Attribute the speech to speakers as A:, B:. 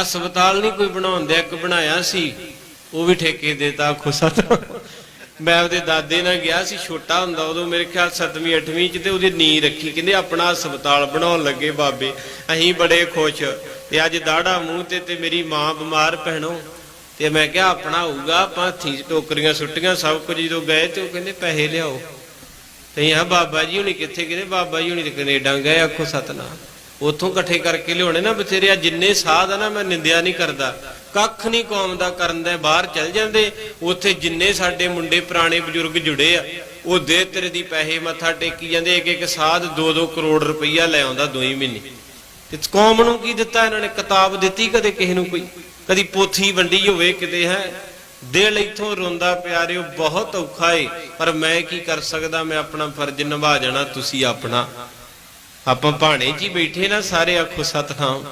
A: ਹਸਪਤਾਲ ਨਹੀਂ ਕੋਈ ਬਣਾਉਂਦੇ, ਇੱਕ ਬਣਾਇਆ ਸੀ। ਉਹ ਵੀ ਠੇਕੇ ਦੇਤਾ ਖੁਸਾ ਮੈਂ ਉਹਦੇ ਦਾਦੇ ਨਾਲ ਗਿਆ ਸੀ, ਛੋਟਾ ਹੁੰਦਾ ਉਦੋਂ ਮੇਰੇ ਖਿਆਲ 7ਵੀਂ 8ਵੀਂ ਚ ਤੇ ਉਹਦੀ ਨੀ ਰੱਖੀ, ਕਹਿੰਦੇ ਆਪਣਾ ਹਸਪਤਾਲ ਬਣਾਉਣ ਲੱਗੇ ਬਾਬੇ, ਅਸੀਂ ਬੜੇ ਖੁਸ਼। ਤੇ ਅੱਜ ਦਾੜਾ ਮੂੰਹ ਤੇ ਤੇ ਮੇਰੀ ਮਾਂ ਬਿਮਾਰ ਭੈਣੋ। ਤੇ ਮੈਂ ਕਿਹਾ ਆਪਣਾ ਹੋਊਗਾ, ਆਪਾਂ ਹੱਥੀਂ 'ਚ ਟੋਕਰੀਆਂ ਸੁੱਟੀਆਂ, ਸਭ ਕੁਝ ਜਦੋਂ ਗਏ ਤੇ ਉਹ ਕਹਿੰਦੇ ਪੈਸੇ ਲਿਆਓ। ਤੇ ਆ ਬਾਬਾ ਜੀ ਹੁਣੀ ਕਿੱਥੇ? ਕਹਿੰਦੇ ਬਾਬਾ ਜੀ ਹੁਣੀ ਤੇ ਕੈਨੇਡਾ ਗਏ, ਆਖੋ ਸਤਨਾਮ। ਉਥੋਂ ਇਕੱਠੇ ਕਰਕੇ ਲਿਆਉਣੇ ਨਾ ਬਥੇਰੇ ਆ ਜਿੰਨੇ ਸਾਧ ਆ ਨਾ, ਮੈਂ ਨਿੰਦਿਆ ਨਹੀਂ ਕਰਦਾ। ਕੱਖ ਨਹੀਂ ਕੌਮ ਦਾ ਕਰਨ ਦਾ, ਬਾਹਰ ਚਲ ਜਾਂਦੇ। ਉੱਥੇ ਜਿੰਨੇ ਸਾਡੇ ਮੁੰਡੇ ਪੁਰਾਣੇ ਬਜ਼ੁਰਗ ਜੁੜੇ ਆ, ਉਹ ਦੇ ਤੇਰੇ ਦੀ ਪੈਸੇ ਮੱਥਾ ਟੇਕੀ ਜਾਂਦੇ ਇੱਕ ਇੱਕ ਸਾਧ 2-2 ਕਰੋੜ ਰੁਪਈਆ ਲੈ ਆਉਂਦਾ ਦੋਈ ਮਹੀਨੇ। ਤੇ ਕੌਮ ਨੂੰ ਕੀ ਦਿੱਤਾ ਇਹਨਾਂ ਨੇ? ਕਿਤਾਬ ਦਿੱਤੀ ਕਦੇ ਕਿਸੇ ਨੂੰ ਕੋਈ? ਕਦੀ ਪੋਥੀ ਵੰਡੀ ਹੋਵੇ ਕਿਤੇ, ਹੈ? ਦਿਲ ਇਥੋਂ ਰੋਂਦਾ ਪਿਆਰਿਓ ਬਹੁਤ ਔਖਾ ਏ। ਪਰ ਮੈਂ ਕੀ ਕਰ ਸਕਦਾ? ਮੈਂ ਆਪਣਾ ਫਰਜ਼ ਨਿਭਾ ਜਾਣਾ, ਤੁਸੀਂ ਆਪਣਾ। ਆਪਾਂ ਭਾਣੇ 'ਚ ਹੀ ਬੈਠੇ ਨਾ ਸਾਰੇ ਆਖੋ ਸਤਨਾਮ।